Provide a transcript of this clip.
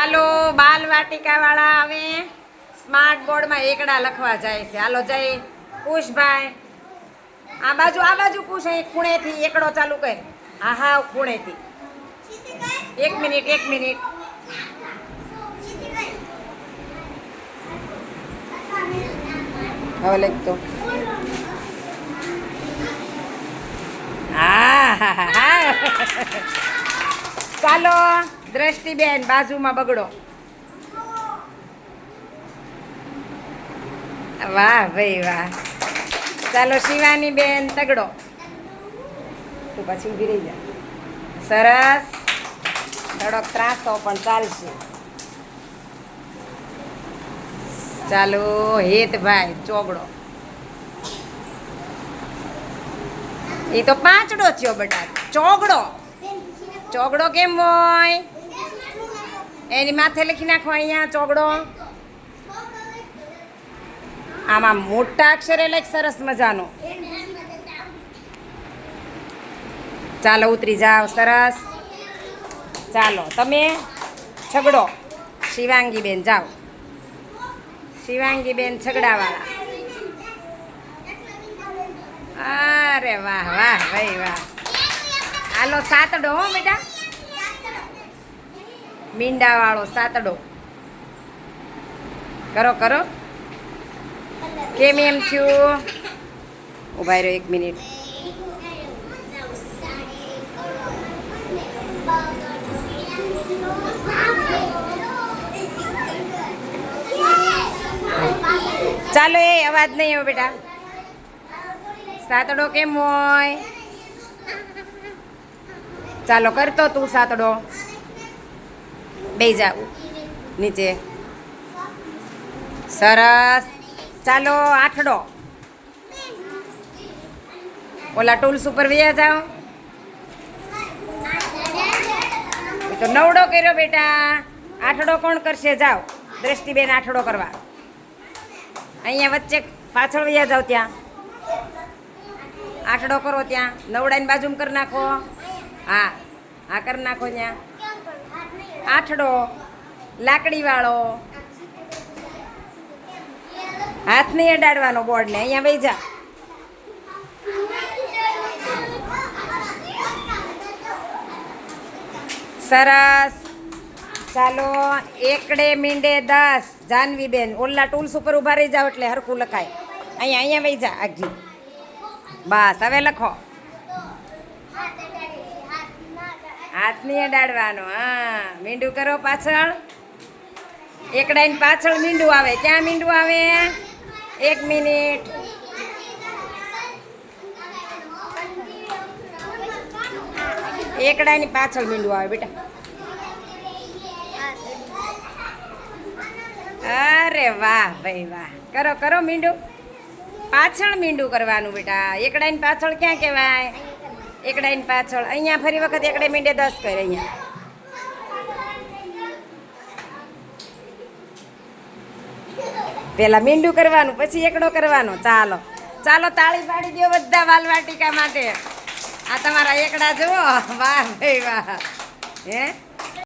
ચાલો બાલ વાટિકા વાળા હવે સ્માર્ટ બોર્ડમાં એકડા લખવા જાય છે. હાલો જય કુશભાઈ. આ બાજુ આ બાજુ કુશ અહીં ખૂણેથી એકડો ચાલુ કર. હા હા ખૂણેથી. એક મિનિટ એક મિનિટ. હવે લખતો હા, હા, હા. ચાલો. દ્રષ્ટિબેન, બાજુમાં બગડો. વાહ ભાઈ વાહ. ચાલો શિવાની બેન તગડો. તું પછી ઊભી રહી જા. સરસ. થોડોક ત્રાસો પણ ચાલશે. ચાલો હેતભાઈ ચોગડો. એ તો પાંચડો થયો બટા. ચોગડો. ચોગડો કેમ હોય? એની માથે લખી નાખો અહીંયા ચોગડો. આમાં મોટા અક્ષરે લખ, સરસ મજાનો. ચાલો, ઉતરી જાઓ, સરસ. ચાલો, તમે છગડો. શિવાંગી બેન જાઓ. શિવાંગી બેન છગડાવાળા. અરે વાહ વાહ, ભાઈ વાહ. હાલો, સાતડો હો, બેટા. મીંડા વાળો સાતડો. કરો કરો. કેમ એમ થયું? ઉભાઈ રહ્યો એક મિનિટ. ચાલો એ અવાજ નહીં હોય બેટા. સાતડો કેમ હોય? ચાલો, કરતો તું સાતડો. બે જાવું નીચે. સરસ. ચાલો આઠડો ઓલા ટૂલ્સ ઉપર વ્યા જાઓ. તો નવડો કર્યો બેટા. આઠડો કોણ કરશે? જાઓ. દ્રષ્ટિબેન આઠડો કરવા. અહીંયા વચ્ચે પાછળ વ્યા જાઓ ત્યાં. આઠડો કરો ત્યાં. નવડાની બાજુમાં કરી નાખો. હા. હા, કરી નાખો ત્યાં. આઠડો લાકડીવાળો. હાથ નહીં અડાડવાનો બોર્ડને અહીંયા વહી જા. સરસ. ચાલો, એકડે મીંડે દસ. જાનવીબેન, ઓલા ટૂલ્સ ઉપર ઊભા રહી જાઓ એટલે હરખું લખાય. અહીંયા અહીંયા વહી જા આઘી બસ, હવે લખો. હાથ નહીં અડાડવાનો, હા. મીંડું કરો પાછળ. એકડાઈને પાછળ મીંડું આવે. ક્યાં મીંડું આવે? એક મિનિટ. એકડાની પાછળ મીંડું આવે, બેટા. અરે વાહ ભાઈ વાહ. કરો કરો મીંડું. પાછળ મીંડું કરવાનું બેટા. એકડાની પાછળ ક્યાં કહેવાય? એકડાની પાછળ. અહીંયા ફરી વખત એકડે મીંડે દસ કરે અહીંયા. પેલા મીંડું કરવાનું, પછી એકડો કરવાનો. ચાલો. ચાલો, તાળી પાડી દો બધા વાલવાટિકા માટે. આ તમારા એકડા જુઓ. વાહ, ભાઈ વાહ. હે?